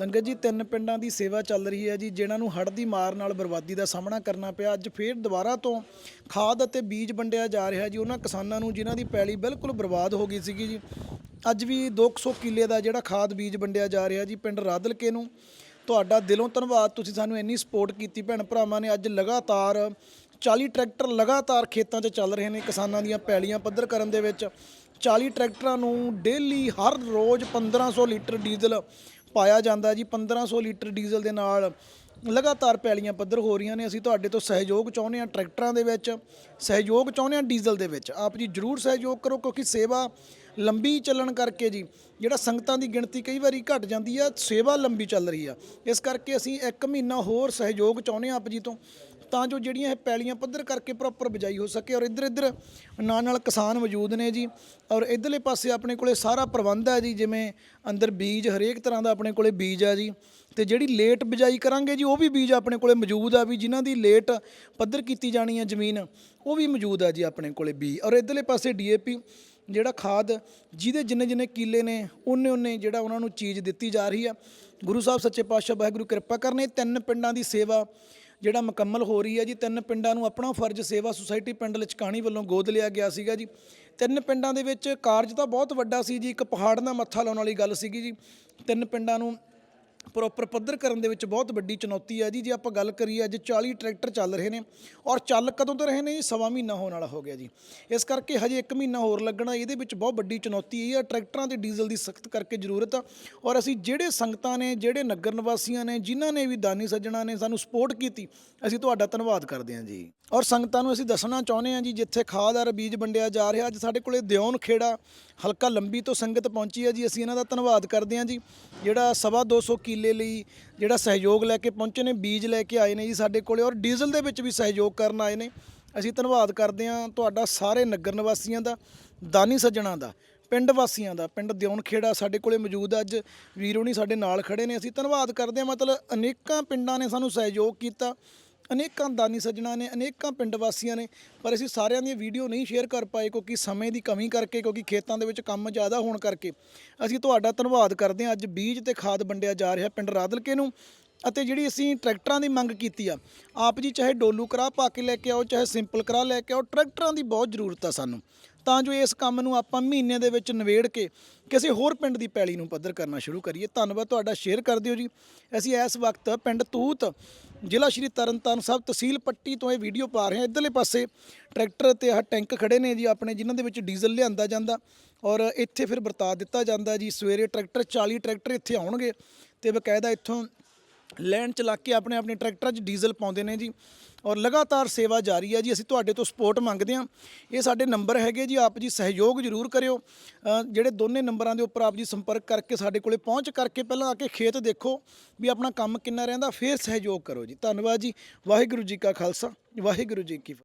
ਸੰਗਤ ਜੀ, ਤਿੰਨ ਪਿੰਡਾਂ ਦੀ ਸੇਵਾ ਚੱਲ ਰਹੀ ਹੈ ਜੀ, ਜਿਨ੍ਹਾਂ ਨੂੰ ਹੜ੍ਹ ਦੀ ਮਾਰ ਨਾਲ ਬਰਬਾਦੀ ਦਾ ਸਾਹਮਣਾ ਕਰਨਾ ਪਿਆ। ਅੱਜ ਫੇਰ ਦੁਬਾਰਾ ਤੋਂ ਖਾਦ ਅਤੇ ਬੀਜ ਵੰਡਿਆ ਜਾ ਰਿਹਾ ਜੀ। ਉਹਨਾਂ ਕਿਸਾਨਾਂ ਨੂੰ ਜਿਨ੍ਹਾਂ ਦੀ ਪੈਲੀ ਬਿਲਕੁਲ ਬਰਬਾਦ ਹੋ ਗਈ ਸੀਗੀ ਜੀ। ਅੱਜ ਵੀ 200 ਕਿੱਲੇ ਦਾ ਜਿਹੜਾ ਖਾਦ ਬੀਜ ਵੰਡਿਆ ਜਾ ਰਿਹਾ ਜੀ, ਪਿੰਡ ਰਾਦਲਕੇ ਨੂੰ। ਤੁਹਾਡਾ ਦਿਲੋਂ ਧੰਨਵਾਦ। ਤੁਸੀਂ ਸਾਨੂੰ ਇੰਨੀ ਸਪੋਰਟ ਕੀਤੀ ਭੈਣ ਭਰਾਵਾਂ ਨੇ। ਅੱਜ ਲਗਾਤਾਰ 40 ਟਰੈਕਟਰ ਲਗਾਤਾਰ ਖੇਤਾਂ 'ਚ ਚੱਲ ਰਹੇ ਨੇ ਕਿਸਾਨਾਂ ਦੀਆਂ ਪੈਲੀਆਂ ਪੱਧਰ ਕਰਨ ਦੇ ਵਿੱਚ। 40 ਟਰੈਕਟਰਾਂ ਨੂੰ ਡੇਲੀ ਹਰ ਰੋਜ਼ 1500 ਲੀਟਰ ਡੀਜ਼ਲ ਪਾਇਆ ਜਾਂਦਾ ਜੀ 1500 ਲੀਟਰ ਡੀਜ਼ਲ ਦੇ ਨਾਲ ਲਗਾਤਾਰ ਪੈਲੀਆਂ ਪੱਧਰ ਹੋ ਰਹੀਆਂ ਨੇ। ਅਸੀਂ ਤੁਹਾਡੇ ਤੋਂ ਸਹਿਯੋਗ ਚਾਹੁੰਦੇ ਹਾਂ ਟਰੈਕਟਰਾਂ ਦੇ ਵਿੱਚ, ਸਹਿਯੋਗ ਚਾਹੁੰਦੇ ਹਾਂ ਡੀਜ਼ਲ ਦੇ ਵਿੱਚ। ਆਪ ਜੀ ਜਰੂਰ ਸਹਿਯੋਗ ਕਰੋ ਕਿਉਂਕਿ ਸੇਵਾ ਲੰਬੀ ਚੱਲਣ ਕਰਕੇ ਜੀ, ਜਿਹੜਾ ਸੰਗਤਾਂ ਦੀ ਗਿਣਤੀ ਕਈ ਵਾਰੀ ਘਟ ਜਾਂਦੀ ਆ, ਸੇਵਾ ਲੰਬੀ ਚੱਲ ਰਹੀ ਆ। ਇਸ ਕਰਕੇ ਅਸੀਂ ਇੱਕ ਮਹੀਨਾ ਹੋਰ ਸਹਿਯੋਗ ਚਾਹੁੰਦੇ ਹਾਂ ਆਪ ਜੀ ਤੋਂ। ਤਾਂ ਜੋ ਜਿਹੜੀਆਂ ਇਹ ਪੈਲੀਆਂ ਪੱਧਰ ਕਰਕੇ ਪ੍ਰੋਪਰ ਬਿਜਾਈ ਹੋ ਸਕੇ ਔਰ ਇੱਧਰ ਇੱਧਰ ਨਾਲ ਨਾਲ ਕਿਸਾਨ ਮੌਜੂਦ ਨੇ ਜੀ ਔਰ ਇਧਰਲੇ ਪਾਸੇ ਆਪਣੇ ਕੋਲੇ ਸਾਰਾ ਪ੍ਰਬੰਧ ਹੈ ਜੀ, ਜਿਵੇਂ ਅੰਦਰ ਬੀਜ ਹਰੇਕ ਤਰ੍ਹਾਂ ਦਾ ਆਪਣੇ ਕੋਲੇ ਬੀਜ ਆ ਜੀ। ਤੇ ਜਿਹੜੀ ਲੇਟ ਬਿਜਾਈ ਕਰਾਂਗੇ ਜੀ, ਉਹ ਵੀ ਬੀਜ ਆਪਣੇ ਕੋਲੇ ਮੌਜੂਦ ਆ ਵੀ ਜਿਨ੍ਹਾਂ ਦੀ ਲੇਟ ਪੱਧਰ ਕੀਤੀ ਜਾਣੀ ਹੈ ਜ਼ਮੀਨ, ਉਹ ਵੀ ਮੌਜੂਦ ਆ ਜੀ ਆਪਣੇ ਕੋਲੇ ਬੀ। ਔਰ ਇਧਰਲੇ ਪਾਸੇ ਡੀਏਪੀ ਜਿਹੜਾ ਖਾਦ ਜਿਹਦੇ ਜਿੰਨੇ ਜਿੰਨੇ ਕੀਲੇ ਨੇ, ਉਹਨੇ ਉਹਨੇ ਜਿਹੜਾ ਉਹਨਾਂ ਨੂੰ ਚੀਜ਼ ਦਿੱਤੀ ਜਾ ਰਹੀ ਆ। ਗੁਰੂ ਸਾਹਿਬ ਸੱਚੇ ਪਾਤਸ਼ਾਹ ਵਾਹਿਗੁਰੂ ਕਿਰਪਾ ਕਰਨੇ, ਤਿੰਨ ਪਿੰਡਾਂ ਦੀ ਸੇਵਾ ਜਿਹੜਾ ਮੁਕੰਮਲ ਹੋ ਰਹੀ ਹੈ ਜੀ। ਤਿੰਨ ਪਿੰਡਾਂ ਨੂੰ ਆਪਣਾ ਫਰਜ਼ ਸੇਵਾ ਸੁਸਾਇਟੀ ਪਿੰਡ ਲਚਕਾਣੀ ਵੱਲੋਂ ਗੋਦ ਲਿਆ ਗਿਆ ਸੀਗਾ ਜੀ। ਤਿੰਨ ਪਿੰਡਾਂ ਦੇ ਵਿੱਚ ਕਾਰਜ ਤਾਂ ਬਹੁਤ ਵੱਡਾ ਸੀ ਜੀ। ਇੱਕ ਪਹਾੜ ਦਾ ਮੱਥਾ ਲਾਉਣ ਵਾਲੀ ਗੱਲ ਸੀਗੀ ਜੀ। ਤਿੰਨ ਪਿੰਡਾਂ ਨੂੰ ਪ੍ਰੋਪਰ ਪੱਧਰ ਕਰਨ ਦੇ ਵਿੱਚ ਬਹੁਤ ਵੱਡੀ ਚੁਣੌਤੀ ਹੈ ਜੀ। ਜੇ ਆਪਾਂ ਗੱਲ ਕਰੀਏ ਅੱਜ 40 ਟਰੈਕਟਰ ਚੱਲ ਰਹੇ ਨੇ ਔਰ ਚੱਲ ਕਦੋਂ ਤੋਂ ਰਹੇ ਨੇ ਜੀ? ਸਵਾ ਮਹੀਨਾ ਹੋਣ ਵਾਲਾ ਹੋ ਗਿਆ ਜੀ। ਇਸ ਕਰਕੇ ਹਜੇ 1 ਮਹੀਨਾ ਹੋਰ ਲੱਗਣਾ, ਇਹਦੇ ਵਿੱਚ ਬਹੁਤ ਵੱਡੀ ਚੁਣੌਤੀ ਇਹ ਹੈ ਟਰੈਕਟਰਾਂ ਤੇ ਡੀਜ਼ਲ ਦੀ ਸਖਤ ਕਰਕੇ ਜ਼ਰੂਰਤ ਆ ਔਰ ਅਸੀਂ ਜਿਹੜੇ ਸੰਗਤਾਂ ਨੇ, ਜਿਹੜੇ ਨਗਰ ਨਿਵਾਸੀਆਂ ਨੇ, ਜਿਨ੍ਹਾਂ ਨੇ ਵੀ ਦਾਨੀ ਸੱਜਣਾ ਨੇ ਸਾਨੂੰ ਸਪੋਰਟ ਕੀਤੀ, ਅਸੀਂ ਤੁਹਾਡਾ ਧੰਨਵਾਦ ਕਰਦੇ ਹਾਂ ਜੀ। ਔਰ ਸੰਗਤਾਂ ਨੂੰ ਅਸੀਂ ਦੱਸਣਾ ਚਾਹੁੰਦੇ ਹਾਂ ਜੀ, ਜਿੱਥੇ ਖਾਦ ਔਰ ਬੀਜ ਵੰਡਿਆ ਜਾ ਰਿਹਾ, ਅੱਜ ਸਾਡੇ ਕੋਲੇ ਦਿਉਨ ਖੇੜਾ ਹਲਕਾ ਲੰਬੀ ਤੋਂ ਸੰਗਤ ਪਹੁੰਚੀ ਹੈ ਜੀ। ਅਸੀਂ ਇਹਨਾਂ ਦਾ ਧੰਨਵਾਦ ਕਰਦੇ ਹਾਂ ਜੀ। ਜਿਹੜਾ ਸਵਾ 200 ਕਿੱਲੇ ਲਈ ਜਿਹੜਾ ਸਹਿਯੋਗ ਲੈ ਕੇ ਪਹੁੰਚੇ ਨੇ, ਬੀਜ ਲੈ ਕੇ ਆਏ ਨੇ ਜੀ ਸਾਡੇ ਕੋਲੇ ਔਰ ਡੀਜ਼ਲ ਦੇ ਵਿੱਚ ਵੀ ਸਹਿਯੋਗ ਕਰਨ ਆਏ ਨੇ। ਅਸੀਂ ਧੰਨਵਾਦ ਕਰਦੇ ਹਾਂ ਤੁਹਾਡਾ ਸਾਰੇ ਨਗਰ ਨਿਵਾਸੀਆਂ ਦਾ, ਦਾਨੀ ਸੱਜਣਾ ਦਾ, ਪਿੰਡ ਵਾਸੀਆਂ ਦਾ, ਪਿੰਡ ਦਿਉਨ ਖੇੜਾ ਸਾਡੇ ਕੋਲੇ ਮੌਜੂਦ ਆ। ਅੱਜ ਵੀਰੋ ਸਾਡੇ ਨਾਲ ਖੜੇ ਨੇ, ਅਸੀਂ ਧੰਨਵਾਦ ਕਰਦੇ ਹਾਂ। ਮਤਲਬ ਅਨੇਕਾਂ ਪਿੰਡਾਂ ਨੇ ਸਾਨੂੰ ਸਹਿਯੋਗ ਕੀਤਾ। ਅਨੇਕਾਂ ਦਾਨੀ ਸੱਜਣਾ ਨੇ, ਅਨੇਕਾਂ ਪਿੰਡ ਵਾਸੀਆਂ ਨੇ, ਪਰ ਅਸੀਂ ਸਾਰਿਆਂ ਦੀ ਵੀਡੀਓ ਨਹੀਂ ਸ਼ੇਅਰ ਕਰ ਪਾਏ ਕਿਉਂਕਿ ਸਮੇਂ ਦੀ ਕਮੀ ਕਰਕੇ, ਕਿਉਂਕਿ ਖੇਤਾਂ ਦੇ ਵਿੱਚ ਕੰਮ ਜ਼ਿਆਦਾ ਹੋਣ ਕਰਕੇ। ਅਸੀਂ ਤੁਹਾਡਾ ਧੰਨਵਾਦ ਕਰਦੇ ਹਾਂ। ਅੱਜ ਬੀਜ ਤੇ ਖਾਦ ਵੰਡਿਆ ਜਾ ਰਿਹਾ ਪਿੰਡ ਰਾਦਲਕੇ ਨੂੰ। ਅਤੇ ਜਿਹੜੀ ਅਸੀਂ ਟਰੈਕਟਰਾਂ ਦੀ ਮੰਗ ਕੀਤੀ ਆ, ਆਪ ਜੀ ਚਾਹੇ ਡੋਲੂ ਕਰਾ ਪਾ ਕੇ ਲੈ ਕੇ ਆਓ, ਚਾਹੇ ਸਿੰਪਲ ਕਰਾ ਲੈ ਕੇ ਆਓ, ਟਰੈਕਟਰਾਂ ਦੀ ਬਹੁਤ ਜ਼ਰੂਰਤ ਆ ਸਾਨੂੰ। ਤਾਂ ਜੋ ਇਸ ਕੰਮ ਨੂੰ ਆਪਾਂ ਮਹੀਨੇ ਦੇ ਵਿੱਚ ਨਵੇੜ ਕੇ ਕਿਸੇ ਹੋਰ ਪਿੰਡ ਦੀ ਪੈਲੀ ਨੂੰ ਪੱਧਰ ਕਰਨਾ ਸ਼ੁਰੂ ਕਰੀਏ। ਧੰਨਵਾਦ ਤੁਹਾਡਾ, ਸ਼ੇਅਰ ਕਰ ਦਿਓ ਜੀ। ਅਸੀਂ ਇਸ ਵਕਤ ਪਿੰਡ ਤੂਤ, ਜ਼ਿਲ੍ਹਾ ਸ਼੍ਰੀ ਤਰਨਤਾਰਨ ਸਾਹਿਬ ਤਹਿਸੀਲ ਪੱਟੀ ਤੋਂ ਇਹ ਵੀਡੀਓ ਪਾ ਰਹੇ ਹਾਂ। ਇਧਰਲੇ ਪਾਸੇ ਟਰੈਕਟਰ ਤੇ ਆਹ ਟੈਂਕ ਖੜੇ ਨੇ ਜੀ ਆਪਣੇ, ਜਿਨ੍ਹਾਂ ਦੇ ਵਿੱਚ ਡੀਜ਼ਲ ਲਿਆਂਦਾ ਜਾਂਦਾ ਔਰ ਇੱਥੇ ਫਿਰ ਵਰਤਾ ਦਿੱਤਾ ਜਾਂਦਾ ਜੀ। ਸਵੇਰੇ ਟਰੈਕਟਰ 40 ਟਰੈਕਟਰ ਇੱਥੇ ਆਉਣਗੇ ਤੇ ਬਕਾਇਦਾ ਇੱਥੋਂ ਲੈਣ ਚਲਾ ਕੇ ਆਪਣੇ ਆਪਣੇ ਟਰੈਕਟਰਾਂ 'ਚ ਡੀਜ਼ਲ ਪਾਉਂਦੇ ਨੇ ਜੀ। ਔਰ ਲਗਾਤਾਰ ਸੇਵਾ ਜਾਰੀ ਹੈ ਜੀ। ਅਸੀਂ ਤੁਹਾਡੇ ਤੋਂ ਸਪੋਰਟ ਮੰਗਦੇ ਹਾਂ। ਇਹ ਸਾਡੇ ਨੰਬਰ ਹੈਗੇ ਜੀ। ਆਪ ਜੀ ਸਹਿਯੋਗ ਜ਼ਰੂਰ ਕਰਿਓ। ਜਿਹੜੇ ਦੋਨੇ ਨੰਬਰਾਂ ਦੇ ਉੱਪਰ ਆਪ ਜੀ ਸੰਪਰਕ ਕਰਕੇ ਸਾਡੇ ਕੋਲੇ ਪਹੁੰਚ ਕਰਕੇ ਪਹਿਲਾਂ ਆ ਕੇ ਖੇਤ ਦੇਖੋ ਵੀ ਆਪਣਾ ਕੰਮ ਕਿੰਨਾ ਰਹਿੰਦਾ। ਫਿਰ ਸਹਿਯੋਗ ਕਰੋ ਜੀ। ਧੰਨਵਾਦ ਜੀ। ਵਾਹਿਗੁਰੂ ਜੀ ਕਾ ਖਾਲਸਾ। ਵਾਹਿਗੁਰੂ ਜੀ ਕੀ ਫਤਿਹ।